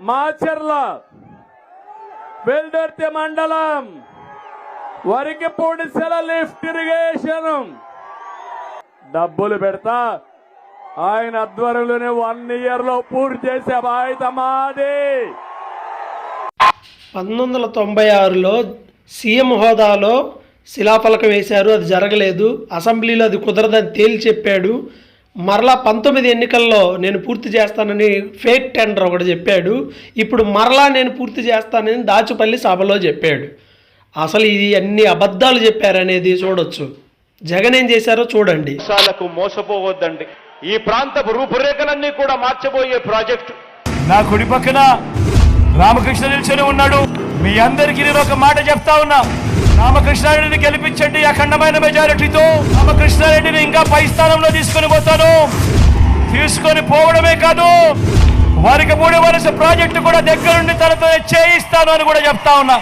మాచర్ల వెల్దర్తి మండలం వరికి పొడిసెల lift irrigation. డబ్బులు పెడతా. ఆయన ఆధ్వర్యంలోనే వన్ ఇయర్లో పూర్తి చేసే బాధ్యత మాది. పంతొమ్మిది వందల తొంభై ఆరులో సీఎం హోదాలో శిలాఫలకం వేశారు. అది జరగలేదు. అసెంబ్లీలో అది కుదరదని తేల్చి చెప్పాడు. మరలా పంతొమ్మిది ఎన్నికల్లో నేను పూర్తి చేస్తానని ఫేక్ టెండర్ ఒకటి చెప్పాడు. ఇప్పుడు మరలా నేను పూర్తి చేస్తానని దాచుపల్లి సభలో చెప్పాడు. అసలు ఇది అన్ని అబద్ధాలు చెప్పారనేది చూడొచ్చు. జగన్ ఏం చేశారో చూడండి. మోసపోవద్దండి. ఈ ప్రాంతపు రూపురేఖలన్నీ కూడా మార్చబోయే ప్రాజెక్టు. నా కుడి పక్కన రామకృష్ణ నిల్చొని ఉన్నాడు. మీ అందరికీ నేను ఒక మాట చెప్తా ఉన్నా. రామకృష్ణారెడ్డిని గెలిపించండి అఖండమైన మెజారిటీతో కృష్ణారెడ్డిని ఇంకా పై స్థానంలో తీసుకొని పోతాను. తీసుకొని పోవడమే కాదు వారికి మూడు వరుస ప్రాజెక్టు కూడా దగ్గరుండి తనతో చేయిస్తాను అని కూడా చెప్తా ఉన్నా.